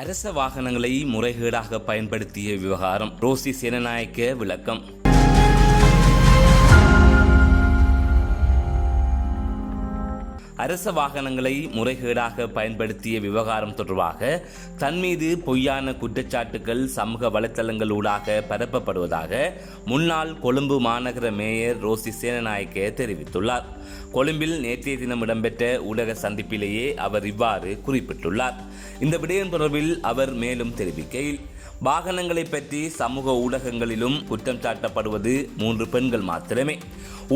அரச வாகனங்களை முறைகேடாக பயன்படுத்திய விவகாரம் ரோசி சேனநாயக்க விளக்கம். அரச வாகனங்களை முறைகேடாக பயன்படுத்திய விவகாரம் தொடர்பாக தன் மீது பொய்யான குற்றச்சாட்டுகள் சமூக வலைத்தளங்கள் ஊடாக பரப்பப்படுவதாக முன்னாள் கொழும்பு மாநகர மேயர் ரோசி சேனநாயக்க தெரிவித்துள்ளார். கொழும்பில் நேற்றைய தினம் இடம்பெற்ற ஊடக சந்திப்பிலேயே அவர் இவ்வாறு குறிப்பிட்டுள்ளார். இந்த விடயம் தொடர்பில் அவர் மேலும் தெரிவிக்கையில் வாகனங்களை பற்றி சமூக ஊடகங்களிலும் குற்றம் சாட்டப்படுவது மூன்று பெண்கள் மாத்திரமே.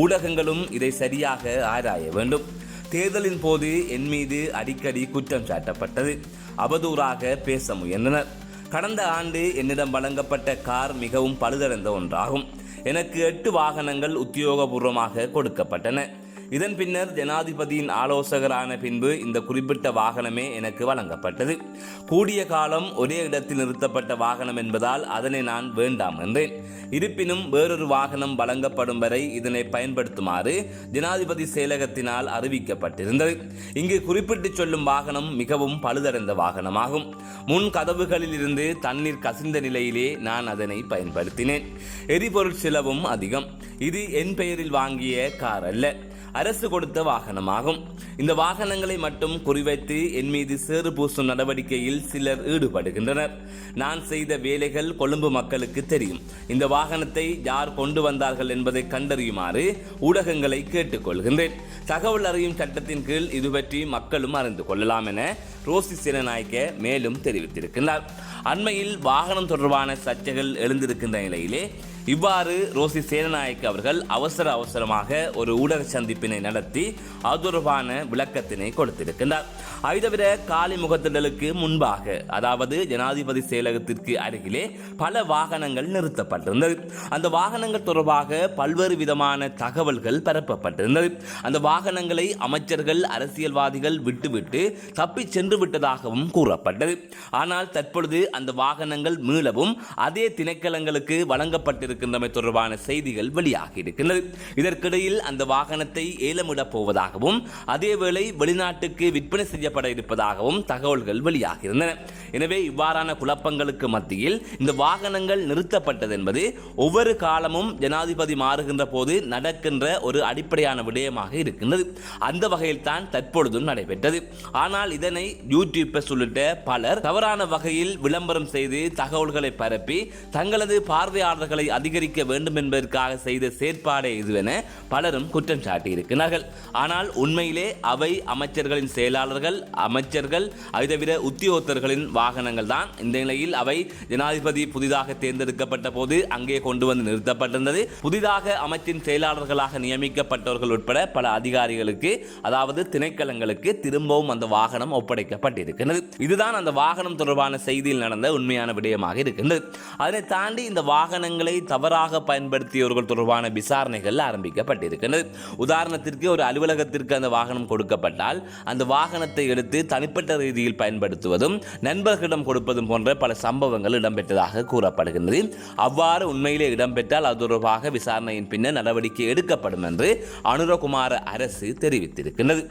ஊடகங்களும் இதை சரியாக ஆராய வேண்டும். தேர்தலின் போது என் மீது அடிக்கடி குற்றம் சாட்டப்பட்டது. அவதூறாக பேச முயன்றனர். கடந்த ஆண்டு என்னிடம் வழங்கப்பட்ட கார் மிகவும் பழுதடைந்த ஒன்றாகும். எனக்கு எட்டு வாகனங்கள் உத்தியோகபூர்வமாக கொடுக்கப்பட்டன. இதன் பின்னர் ஜனாதிபதியின் ஆலோசகரான பின்பு இந்த குறிப்பிட்ட வாகனமே எனக்கு வழங்கப்பட்டது. கூடிய காலம் ஒரே இடத்தில் நிறுத்தப்பட்ட வாகனம் என்பதால் அதனை நான் வேண்டாம் என்றேன். இருப்பினும் வேறொரு வாகனம் வழங்கப்படும் வரை இதனை பயன்படுத்துமாறு ஜனாதிபதி செயலகத்தினால் அறிவிக்கப்பட்டிருந்தது. இங்கு குறிப்பிட்டு சொல்லும் வாகனம் மிகவும் பழுதடைந்த வாகனமாகும். முன் கதவுகளில் இருந்து தண்ணீர் கசிந்த நிலையிலே நான் அதனை பயன்படுத்தினேன். எரிபொருள் செலவும் அதிகம். இது என் பெயரில் வாங்கிய கார் அல்ல. அரசு கொடுத்த வாகனமாகும். இந்த வாகனங்களை மட்டும் குறிவைத்து என் மீது சேறு பூசும் நடவடிக்கையில் சிலர் ஈடுபடுகின்றனர். நான் செய்த வேலைகள் கொழும்பு மக்களுக்கு தெரியும். இந்த வாகனத்தை யார் கொண்டு வந்தார்கள் என்பதை கண்டறியுமாறு ஊடகங்களை கேட்டுக்கொள்கின்றேன். தகவல் அறியும் சட்டத்தின் கீழ் இது பற்றி மக்களும் அறிந்து கொள்ளலாம் என ரோசி சிறநாயக்க மேலும் தெரிவித்திருக்கிறார் அண்மையில் வாகனம் தொடர்பான சர்ச்சைகள் எழுந்திருக்கின்ற நிலையிலே இவ்வாறு ரோசி சேனநாயக் அவர்கள் அவசர அவசரமாக ஒரு ஊடக சந்திப்பினை நடத்தி அது விளக்கத்தினை கொடுத்திருக்கின்றார். அதை தவிர காலி முகத்திடலுக்கு முன்பாக அதாவது ஜனாதிபதி செயலகத்திற்கு அருகிலே பல வாகனங்கள் நிறுத்தப்பட்டிருந்தது. அந்த வாகனங்கள் தொடர்பாக பல்வேறு விதமான தகவல்கள் பரப்பப்பட்டிருந்தது. அந்த வாகனங்களை அமைச்சர்கள் அரசியல்வாதிகள் விட்டுவிட்டு தப்பிச் சென்று விட்டதாகவும் கூறப்பட்டது. ஆனால் தற்பொழுது அந்த வாகனங்கள் மீளவும் அதே திணைக்களங்களுக்கு இருக்கின்றமை தொடர்பான செய்திகள் வெளியாகி இருக்கின்றது. இதற்கிடையில் அந்த வாகனத்தை ஏலமிடப் போவதாகவும் அதேவேளை வெளிநாட்டுக்கு விற்பனை செய்யப்பட இருப்பதாகவும் தகவல்கள் வெளியாகியிருந்தன எனவே இவ்வாறான குழப்பங்களுக்கு மத்தியில் இந்த வாகனங்கள் நிறுத்தப்பட்டது என்பது ஒவ்வொரு காலமும் ஜனாதிபதி மாறுகின்ற போது நடக்கின்ற ஒரு அடிப்படையான விடயமாக இருக்கின்றது. அந்த வகையில் தான் தற்பொழுதும் நடைபெற்றது. ஆனால் இதனை யூடியூபர்ஸ் உள்ளிட்ட பலர் தவறான வகையில் விளம்பரம் செய்து தகவல்களை பரப்பி தங்களது பார்வையாளர்களை அதிகரிக்க வேண்டும் என்பதற்காக செய்த செயற்பாடே இதுவென பலரும் குற்றம் சாட்டியிருக்கிறார்கள். ஆனால் உண்மையிலே அவை அமைச்சர்களின் செயலாளர்கள் அமைச்சர்கள் அதை தவிர உத்தியோகத்தர்களின் வாகனங்கள் தான். இந்த நிலையில் அவை ஜனாதிபதி புதிதாக தேர்ந்தெடுக்கப்பட்ட போது அங்கே கொண்டு வந்து நிறுத்தப்பட்டிருந்தது. புதிதாக அமைச்சின் செயலாளர்களாக நியமிக்கப்பட்டவர்கள் உட்பட பல அதிகாரிகளுக்கு அதாவது திணைக்களங்களுக்கு திரும்பவும் அந்த வாகனம் ஒப்படைக்கப்பட்டிருக்கிறது. இதுதான் அந்த வாகனம் தொடர்பான செய்தியில் நடந்த உண்மையான விடயமாக இருக்கின்றது. அதனை தாண்டி இந்த வாகனங்களை தவறாக பயன்படுத்தியவர்கள் தொடர்பான விசாரணைகள் ஆரம்பிக்கப்பட்டிருக்கிறது உதாரணத்திற்கு ஒரு அலுவலகத்திற்கு அந்த வாகனம் கொடுக்கப்பட்டால் அந்த வாகனத்தை எடுத்து தனிப்பட்ட ரீதியில் பயன்படுத்துவதும் நண்பர்களிடம் கொடுப்பதும் போன்ற பல சம்பவங்கள் இடம்பெற்றதாக கூறப்படுகின்றது. அவ்வாறு உண்மையிலே இடம்பெற்றால் அது தொடர்பாக விசாரணையின் பின்னர் நடவடிக்கை எடுக்கப்படும் என்று அனுரகுமார அரசு தெரிவித்திருக்கிறது